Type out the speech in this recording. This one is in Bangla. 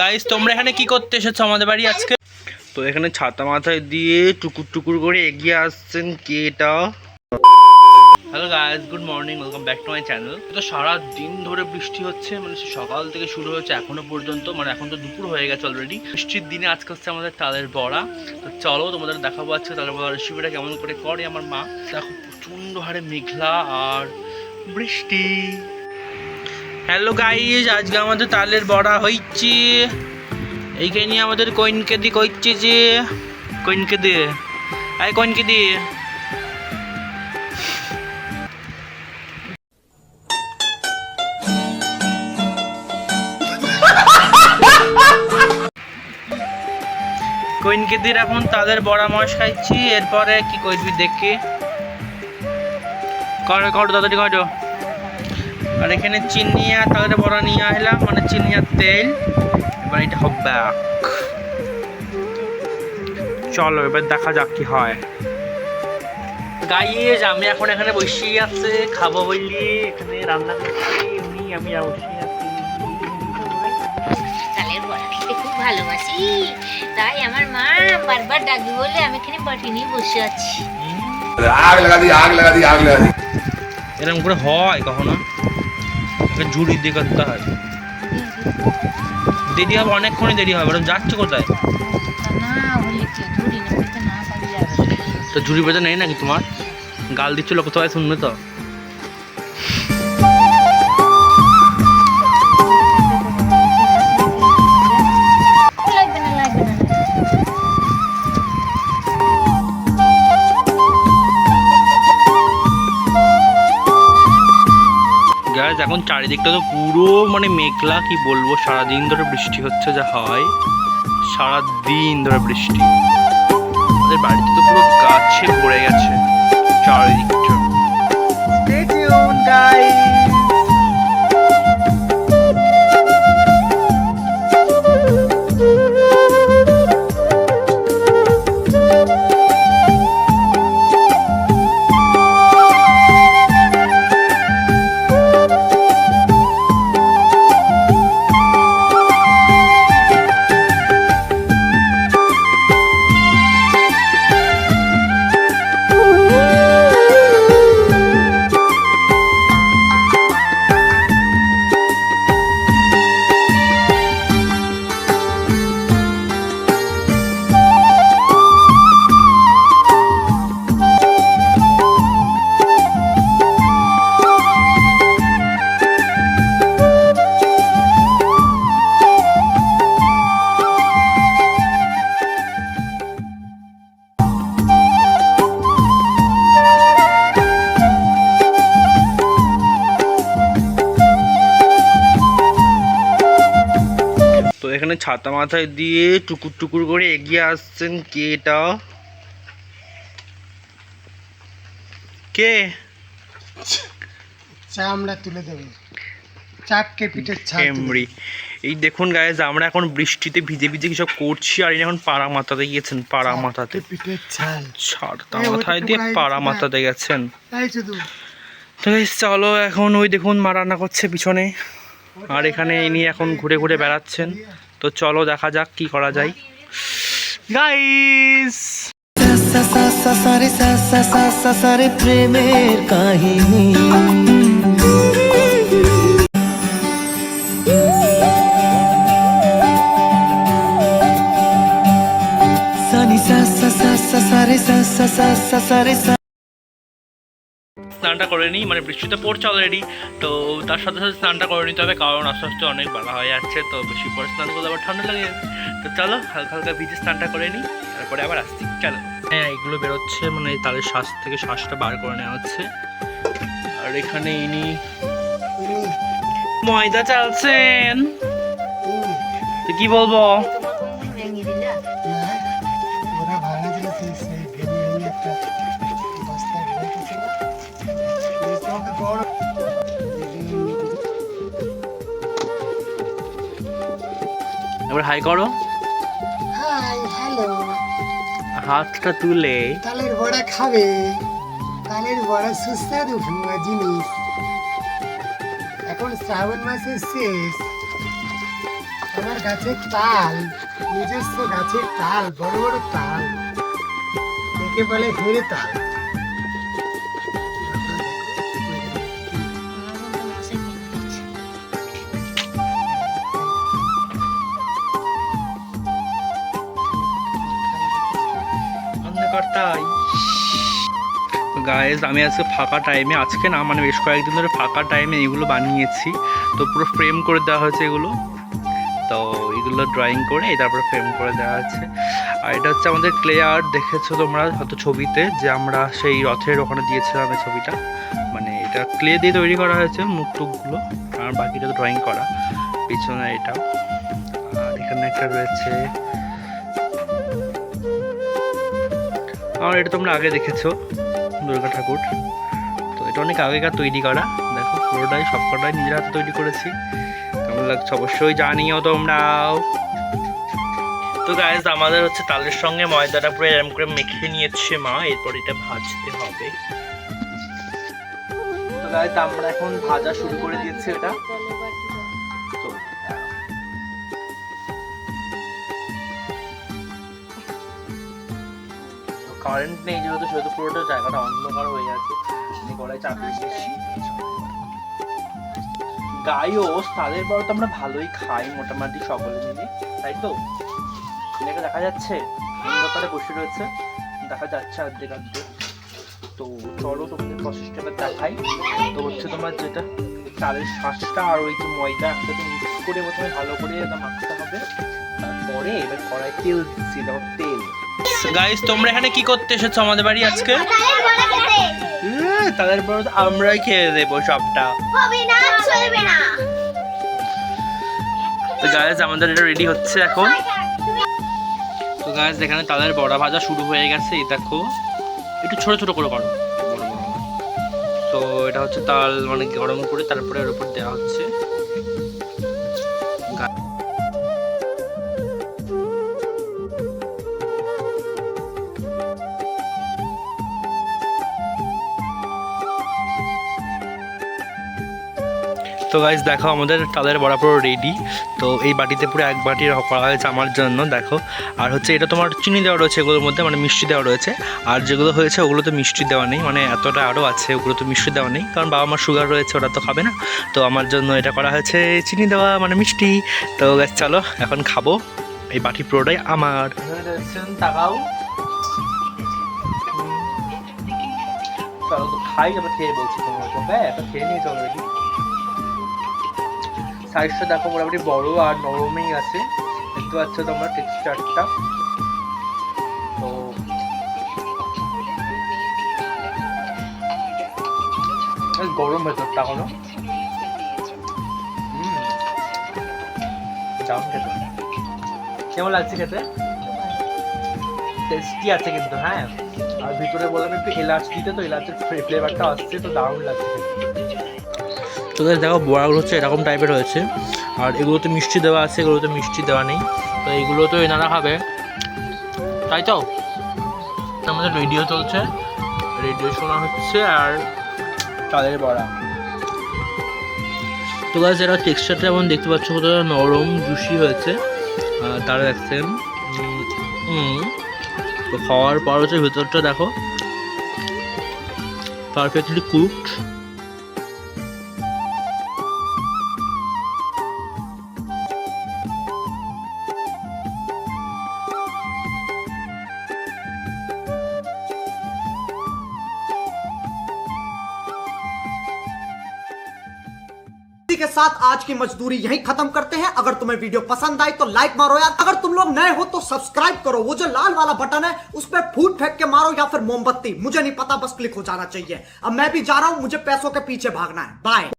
গাইস তোমরা এখানে কি করতে এসেছ আমাদের বাড়ি আজকে? তো এখানে ছাতা মাথায় দিয়ে টুকুর টুকুর করে এগিয়ে আসছেন কে এটা? Hello guys good morning welcome back to my channel তো সারা দিন ধরে বৃষ্টি হচ্ছে মানে সকাল থেকে শুরু হচ্ছে এখনও পর্যন্ত মানে এখন তো দুপুর হয়ে গেছে অলরেডি বৃষ্টির দিনে আজকে হচ্ছে আমাদের তালের বড়া। তো চলো তোমাদের দেখাবো আজকে তালের বড়া রেসিপিটা কেমন করে করে আমার মা। দেখো প্রচণ্ড হারে মেঘলা আর বৃষ্টি। হ্যালো গাইজ আজকে আমাদের তালের বড়া হইছে। এইখানে আমাদের কইনকে দি কইছে যে, কইনকে দিয়ে আয় কইনকে দিয়ে কইনকে দিয়ে এখন তাদের বড়া মশ খাইছি। এরপরে কি করবি দেখি। করো করো, তাড়াতাড়ি করো। আর এখানে চিনি আর বড়া নিয়ে আসলাম মানে চিনি আর তেল। এবার এটা হবে চলো এবার দেখা যাক কি হয়। গাইয়ে আমি এখন এখানে বসে আছে খাব বললি এখানে রান্না করছি আমি বসে খুব ভালোবাসি। তাই আমার মা বারবার ডাকবে বলে আমি এখানে পাঠিয়ে নিয়ে বসে আছি। আগ লাগা দি আগ লাগা দি আগ লাগা দি। এরকম করে হয় কখনো? একটা ঝুড়ি দিয়ে করতে হয়। দেরি হবে অনেকক্ষণই দেরি হবে। ওরকম যাচ্ছে কোথায়? পেতে তো ঝুড়ি বেঁধে নেই নাকি তোমার? গাল দিচ্ছিল কোথায় শুনবে তো? গ্যাস এখন চারিদিকটা তো পুরো মানে মেঘলা, কি বলব? সারাদিন ধরে বৃষ্টি হচ্ছে, যা হয়। সারাদিন ধরে বৃষ্টি। আমাদের বাড়িতে তো পুরো গাছে ভরে গেছে চারিদিকটা। ছাতা মাথায় দিয়ে টুকুর টুকুর করে এগিয়ে আসছেন কে এটা? কে? চামড়া তুলে দেবে। চাপকে পিঠের তুলে এমরি এই দেখুন গায়ে আমরা এখন বৃষ্টিতে ভিজে ভিজে কিছু করছি আর ইনি এখন পাড়া মাথাতে গিয়েছেন পাড়া মাথাতে। পিঠের ছাল মাথায় দিয়ে পাড়া মাথাতে গেছেন। তো চলো এখন ওই দেখুন মা রান্না করছে পিছনে। আর এখানে ইনি এখন ঘুরে ঘুরে বেড়াচ্ছেন। তো চলো দেখা যাক কি করা যায়। গাইস প্রেমের কাহিনী সানি সা সা সা সা সা সা স্নানটা করে নিই মানে বৃষ্টিতে পড়ছে অলরেডি তো তার সাথে সাথে স্নানটা করে নিতে হবে, কারণ আস্তে আস্তে অনেক বেলা হয়ে যাচ্ছে, তো বেশি পরে স্নান করলে আবার ঠান্ডা লাগে। তো চলো, হালকা হালকা ভিজে স্নানটা করে নিই, তারপরে আবার আসছি, চলো। হ্যাঁ এগুলো বেরোচ্ছে মানে তাদের শ্বাস থেকে শ্বাসটা বার করে নেওয়া হচ্ছে। আর এখানে ইনি ময়দা চালছেন। তো কি বলব? এবার হাই করো। হাই হ্যালো হাতটা তুলে। তালের বড়া খাবে। তালের বড়া সুস্বাদু ভুয়া জিনিস। এখন শ্রাবণ মাসের শেষ। আমার গাছের তাল নিজস্ব গাছের তাল বড় বড় তাল। একে বলে হেরে তাল। অন্ধকারটাই গায়েস আমি আজকে ফাঁকা টাইমে আজকে না মানে বেশ কয়েকদিন ধরে ফাঁকা টাইমে এগুলো বানিয়েছি। তো পুরো ফ্রেম করে দেওয়া হয়েছে এগুলো। তো এগুলো ড্রয়িং করে তারপরে ফ্রেম করে দেওয়া আছে। আর এটা হচ্ছে আমাদের ক্লে আর্ট দেখেছ তোমরা হয়তো ছবিতে, যে আমরা সেই রথের ওখানে দিয়েছিলাম এই ছবিটা। মানে এটা ক্লে দিয়ে তৈরি করা হয়েছে মুখ টুকগুলো আর বাকিটা তো ড্রয়িং করা, পিছনে এটা। আর এখানে একটা রয়েছে আর এটা তোমরা আগে দেখেছ, দুর্গা ঠাকুর। তো এটা অনেক আগেকার তৈরি করা। দেখো, পুরোটাই, সবকটাই নিজের হাতে তৈরি করেছি। কেমন লাগছে অবশ্যই জানিও তোমরাও। তো গাইজ আমাদের হচ্ছে তালের সঙ্গে ময়দাটা পুরো এরম করে মেখে নিয়েছে মা, এরপর এটা ভাজতে হবে। তো গাইজ আমরা এখন ভাজা শুরু করে দিয়েছি এটা। কারেন্ট নেই যেহেতু সেহেতু পুরোটা জায়গাটা অন্ধকার হয়ে আমি গলায় চাপিয়ে দিয়েছি গাইও তাদের বড় তো আমরা ভালোই খাই মোটামুটি সকলে মিলে, তাই তো? এটাকে দেখা যাচ্ছে, অন্ধকারে বসে রয়েছে, দেখা যাচ্ছে অর্ধেক অর্ধেক তো চলো তোমাদের প্রসেসটা দেখাই। তো হচ্ছে তোমার যেটা চালের শাঁসটা আর ওই যে ময়দা একসাথে মিক্স করে প্রথমে ভালো করে এটা মাখতে হবে। তারপরে এবার কড়াই তেল দিচ্ছি হচ্ছে তেল। গাইস তোমরা এখানে কি করতে এসেছ আমাদের বাড়ি আজকে? তাদের তো আমরাই খেয়ে দেবো সবটা। তো গাইস আমাদের এটা রেডি হচ্ছে এখন। তো গাইস এখানে তাদের বড়া ভাজা শুরু হয়ে গেছে, এই দেখো। একটু ছোট ছোট করে করো। তো এটা হচ্ছে তাল মানে গরম করে তারপরে এর উপর দেওয়া হচ্ছে। তো গাইজ দেখো আমাদের তালের বড়া পুরো রেডি তো এই বাটিতে পুরো এক বাটি করা হয়েছে আমার জন্য, দেখো। আর হচ্ছে এটা তোমার চিনি দেওয়া রয়েছে এগুলোর মধ্যে মানে মিষ্টি দেওয়া রয়েছে। আর যেগুলো হয়েছে ওগুলো তো মিষ্টি দেওয়া নেই মানে এতটা আরও আছে ওগুলো তো মিষ্টি দেওয়া নেই। কারণ বাবা মার সুগার রয়েছে, ওরা তো খাবে না। তো আমার জন্য এটা করা হয়েছে চিনি দেওয়া মানে মিষ্টি। তো গাছ চলো, এখন খাব। এই বাটি পুরোটাই আমার। খাই আবার খেয়ে বলছি তোমার হ্যাঁ খেয়ে নিয়ে চলো রেডি সাইজটা দেখো মোটামুটি বড় আর নরমই আছে। দেখতে পাচ্ছ তোমরা টেক্সচারটা তো গরম ভেতরটা দারুণ খেতে। কেমন লাগছে খেতে? টেস্টি আছে কিন্তু হ্যাঁ। আর ভিতরে বললাম একটু এলাচ দিতে, তো এলাচের ফ্লেভারটা আসছে, তো দারুণ লাগছে। তোদের দেখো বড়াগুলো হচ্ছে এরকম টাইপের হয়েছে। আর এগুলোতে মিষ্টি দেওয়া আছে, এগুলোতে মিষ্টি দেওয়া নেই। তো এগুলো তো এনারা খাবে। তাই তো? আমাদের রেডিও চলছে। রেডিও শোনা হচ্ছে আর চালের বড়া। তো গাছ এরা টেক্সচারটা যেমন দেখতে পাচ্ছ, কতটা নরম জুসি হয়েছে। তারা দেখছেন তো খাওয়ার পর হচ্ছে ভেতরটা দেখো। পারফেক্টলি কুকড के साथ आज की मजदूरी यही खत्म करते हैं। अगर तुम्हें वीडियो पसंद आई तो लाइक मारो यार। अगर तुम लोग नए हो तो सब्सक्राइब करो। वो जो लाल वाला बटन है, उस पर फूट फेंक के मारो या फिर मोमबत्ती। मुझे नहीं पता, बस क्लिक हो जाना चाहिए। अब मैं भी जा रहा हूँ, मुझे पैसों के पीछे भागना है। बाय